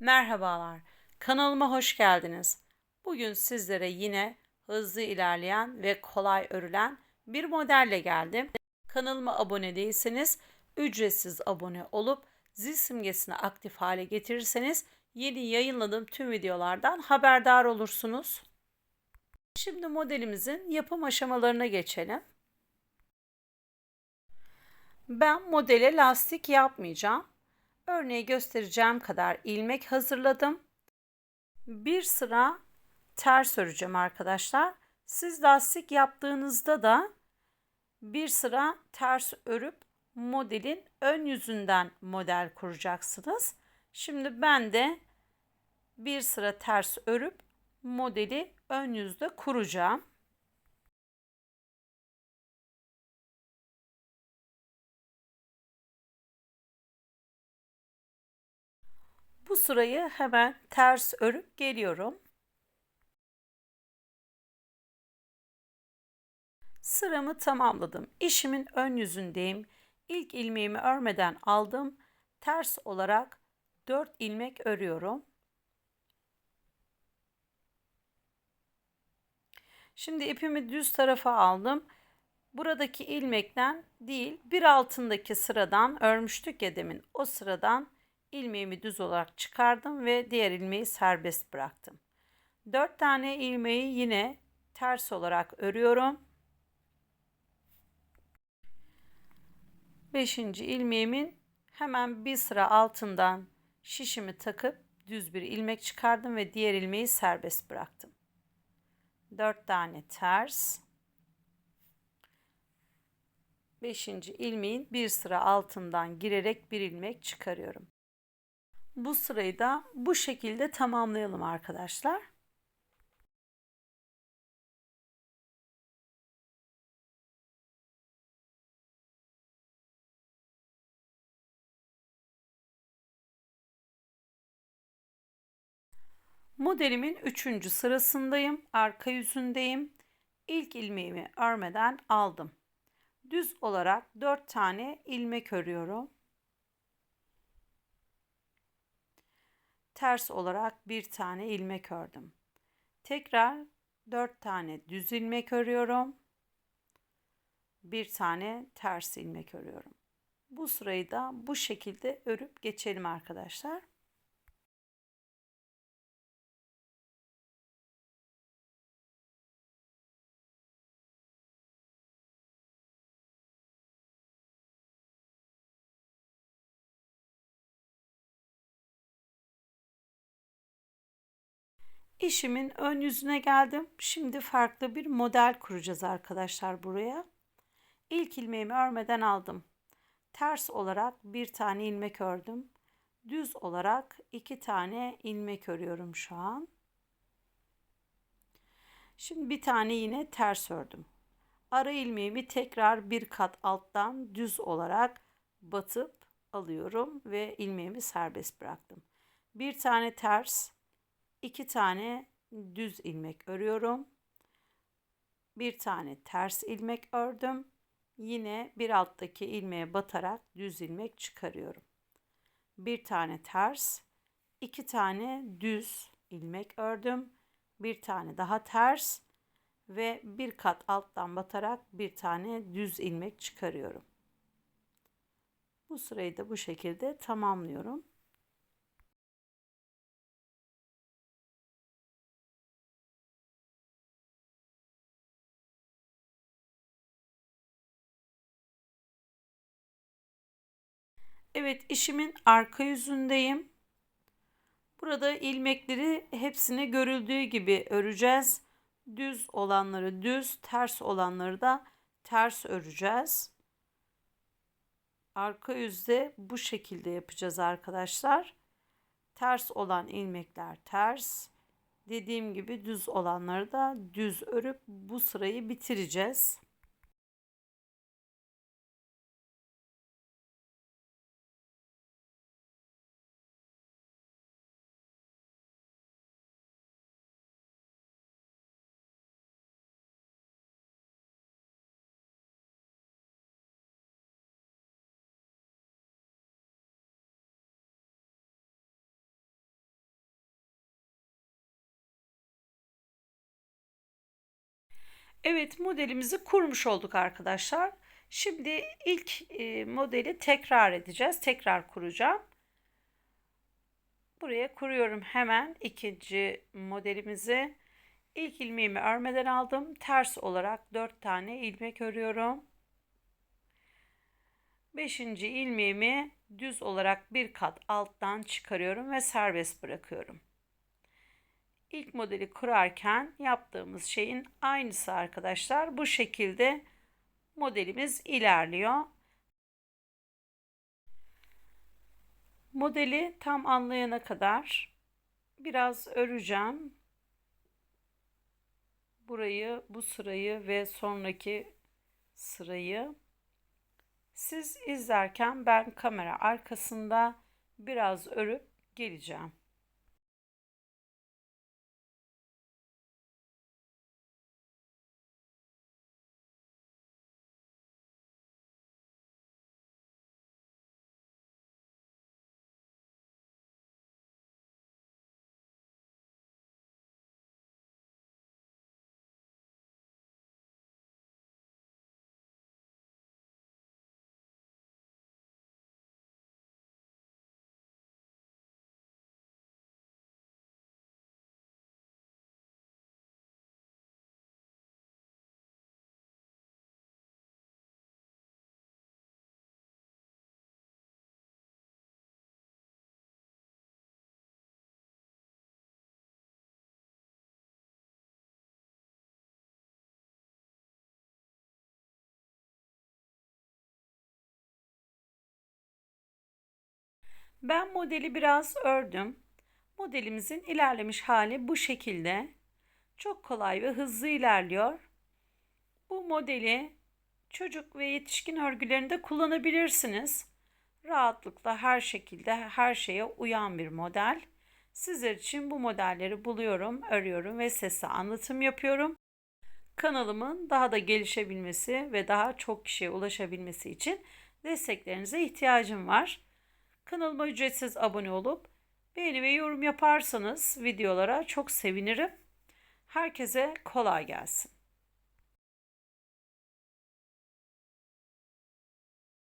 Merhabalar, kanalıma hoş geldiniz. Bugün sizlere yine hızlı ilerleyen ve kolay örülen bir modelle geldim. Kanalıma abone değilseniz ücretsiz abone olup zil simgesini aktif hale getirirseniz yeni yayınladığım tüm videolardan haberdar olursunuz. Şimdi modelimizin yapım aşamalarına geçelim. Ben modele lastik yapmayacağım. Örneği göstereceğim kadar ilmek hazırladım. Bir sıra ters öreceğim arkadaşlar. Siz lastik yaptığınızda da bir sıra ters örüp modelin ön yüzünden model kuracaksınız. Şimdi ben de bir sıra ters örüp modeli ön yüzde kuracağım. Bu sırayı hemen ters örüp geliyorum. Sıramı tamamladım. İşimin ön yüzündeyim. İlk ilmeğimi örmeden aldım. Ters olarak 4 ilmek örüyorum. Şimdi ipimi düz tarafa aldım. Buradaki ilmekten değil bir altındaki sıradan örmüştük ya demin o sıradan ilmeğimi düz olarak çıkardım ve diğer ilmeği serbest bıraktım. 4 tane ilmeği yine ters olarak örüyorum. 5. ilmeğimin hemen bir sıra altından şişimi takıp düz bir ilmek çıkardım ve diğer ilmeği serbest bıraktım. 4 tane ters. 5. ilmeğin bir sıra altından girerek bir ilmek çıkarıyorum. Bu sırayı da bu şekilde tamamlayalım arkadaşlar. Modelimin üçüncü sırasındayım. Arka yüzündeyim. İlk ilmeğimi örmeden aldım. Düz olarak 4 tane ilmek örüyorum. Ters olarak bir tane ilmek ördüm. Tekrar 4 tane düz ilmek örüyorum. Bir tane ters ilmek örüyorum. Bu sırayı da bu şekilde örüp geçelim arkadaşlar. İşimin ön yüzüne geldim. Şimdi farklı bir model kuracağız arkadaşlar buraya. İlk ilmeğimi örmeden aldım. Ters olarak bir tane ilmek ördüm. Düz olarak iki tane ilmek örüyorum şu an. Şimdi bir tane yine ters ördüm. Ara ilmeğimi tekrar bir kat alttan düz olarak batıp alıyorum ve ilmeğimi serbest bıraktım. Bir tane ters, iki tane düz ilmek örüyorum. Bir tane ters ilmek ördüm. Yine bir alttaki ilmeğe batarak düz ilmek çıkarıyorum. Bir tane ters, iki tane düz ilmek ördüm. Bir tane daha ters ve bir kat alttan batarak bir tane düz ilmek çıkarıyorum. Bu sırayı da bu şekilde tamamlıyorum. Evet işimin arka yüzündeyim. Burada ilmekleri hepsini görüldüğü gibi öreceğiz. Düz olanları düz, ters olanları da ters öreceğiz. Arka yüzde bu şekilde yapacağız arkadaşlar. Ters olan ilmekler ters. Dediğim gibi düz olanları da düz örüp bu sırayı bitireceğiz. Evet modelimizi kurmuş olduk arkadaşlar. Şimdi ilk e, modeli tekrar edeceğiz. Tekrar kuracağım. Buraya kuruyorum hemen ikinci modelimizi. İlk ilmeğimi örmeden aldım. Ters olarak 4 tane ilmek örüyorum. Beşinci ilmeğimi düz olarak bir kat alttan çıkarıyorum ve serbest bırakıyorum. İlk modeli kurarken yaptığımız şeyin aynısı arkadaşlar. Bu şekilde modelimiz ilerliyor. Modeli tam anlayana kadar biraz öreceğim. Burayı, bu sırayı ve sonraki sırayı siz izlerken ben kamera arkasında biraz örüp geleceğim. Ben modeli biraz ördüm. Modelimizin ilerlemiş hali bu şekilde. Çok kolay ve hızlı ilerliyor. Bu modeli çocuk ve yetişkin örgülerinde kullanabilirsiniz. Rahatlıkla her şekilde her şeye uyan bir model. Sizler için bu modelleri buluyorum, örüyorum ve sesli anlatım yapıyorum. Kanalımın daha da gelişebilmesi ve daha çok kişiye ulaşabilmesi için desteklerinize ihtiyacım var. Kanalıma ücretsiz abone olup beğeni ve yorum yaparsanız videolara çok sevinirim. Herkese kolay gelsin.